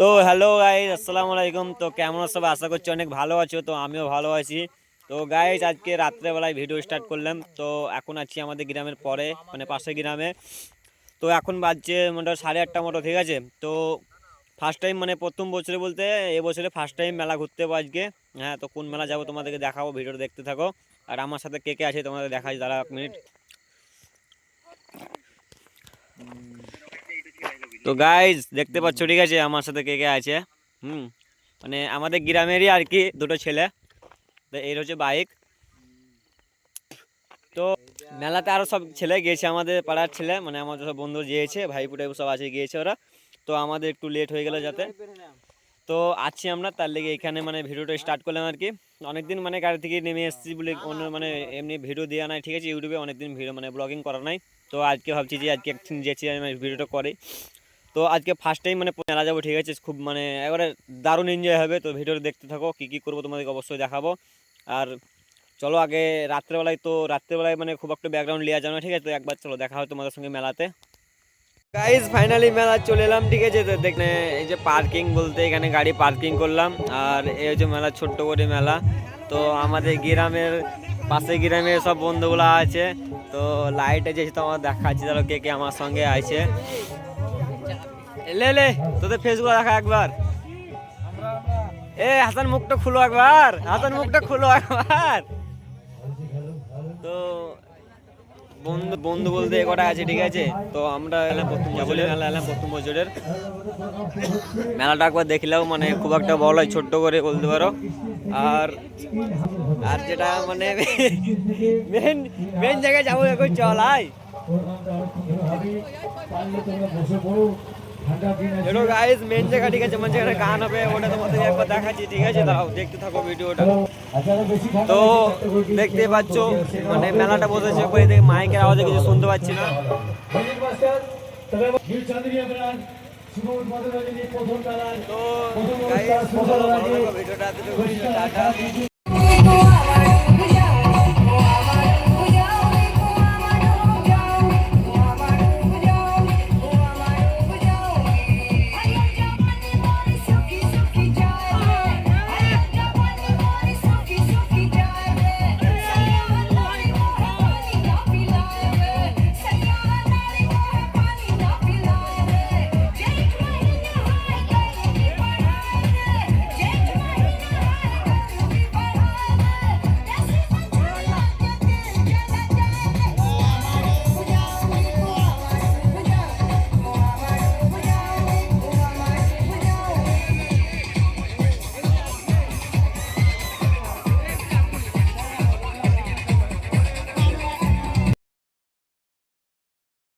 তো hello guys আসসালামু আলাইকুম। তো কেমন সবাই আশা করছি অনেক ভালো আছো। তো আমিও ভালো আছি। তো গাইজ আজকে রাত্রেবেলায় ভিডিও স্টার্ট করলাম। তো এখন আছি আমাদের গ্রামের পরে মানে পাশের গ্রামে। তো এখন বাজছে মোটামুটি সাড়ে আটটা মতো, ঠিক আছে? তো ফার্স্ট টাইম মানে প্রথম বছরে বলতে এবছরে ফার্স্ট টাইম মেলা ঘুরতে যাব আজকে। হ্যাঁ তো কোন মেলা যাব তোমাদেরকে দেখাবো ভিডিও দেখতে থাকো। আর আমার সাথে কে কে আছে তোমাদের দেখাই দাঁড়া এক মিনিট তো গাইজ দেখতে পাচ্ছ ঠিক আছে? আমার সাথে কে কে আছে? হুম। মানে আমাদের গ্রামেরই আর কি দুটো ছেলে। তো এর হচ্ছে বাইক। তো মেলাতে আরও সব ছেলে গিয়েছে আমাদের পাড়ার ছেলে। মানে আমাদের সব বন্ধু গিয়েছে ভাইপুটাই সব আছে গিয়েছে ওরা। তো আমাদের একটু লেট হয়ে গেল যাতে। তো আছি আমরা তার লেগে এখানে মানে ভিডিওটা স্টার্ট করলাম আর কি। অনেকদিন মানে গাড়ি থেকে নেমে এসেছি বলে অন্য মানে এমনি ভিডিও দেওয়া নাই ঠিক আছে? ইউটিউবে অনেকদিন ভিডিও মানে ব্লগিং করা নাই। তো আজকে ভাবছি যে আজকে একদিন যেছি আমি ভিডিওটা করি। তো আজকে ফার্স্ট টাইম মানে মেলা যাব, ঠিক আছে? খুব মানে একবারে দারুণ এনজয় হবে। তো ভিডিওটা দেখতে থাকো, কী কী করব তোমাদেরকে অবশ্যই দেখাবো। আর চলো আগে রাত্রেবেলায় তো রাত্রেবেলায় মানে খুব একটা ব্যাকগ্রাউন্ড নেওয়া যাবে না ঠিক আছে? তো একবার চলো দেখা হয় তোমাদের সঙ্গে মেলাতে। গাইজ ফাইনালি মেলা চলে এলাম, ঠিক আছে? তো দেখনে এই যে পার্কিং বলতে এখানে গাড়ি পার্কিং করলাম, আর এই হচ্ছে মেলা, ছোট্ট করে মেলা। তো আমাদের গ্রামের পাশে গ্রামের সব বন্ধুগুলো আছে। তো লাইটে যে তোমার দেখাচ্ছি ধরো কে কে আমার সঙ্গে আছে? লে লে তোদের ফেসগুলো দেখা একবার। এ, হাসান মুখটা খুলো একবার, হাসান মুখটা খুলো একবার। তো, বন্ধু বন্ধু বলতে এ কটা আছে, ঠিক আছে? তো আমরা এলাম প্রথম বছরের মেলা, এলাম প্রথম বছরের। মেলাটা একবার দেখলাম মানে খুব একটা বড় হয়, ছোট্ট করে বলতে পারো। আর আর যেটা মানে মেন মেন জায়গায় যাব এখন, চল, আয়। এটো গাইস মেন জায়গা ঠিক আছে মানে যেখানে গান হবে, ওটা তোমাদের একবার দেখাচ্ছি, ঠিক আছে? দাঁড়াও, দেখতে থাকো ভিডিওটা। তো দেখতে পাচ্ছ মানে মেলাটা বসেছে, ওই দেখে মাইকের আওয়াজে কিছু শুনতে পাচ্ছি না। তো ভিডিওটা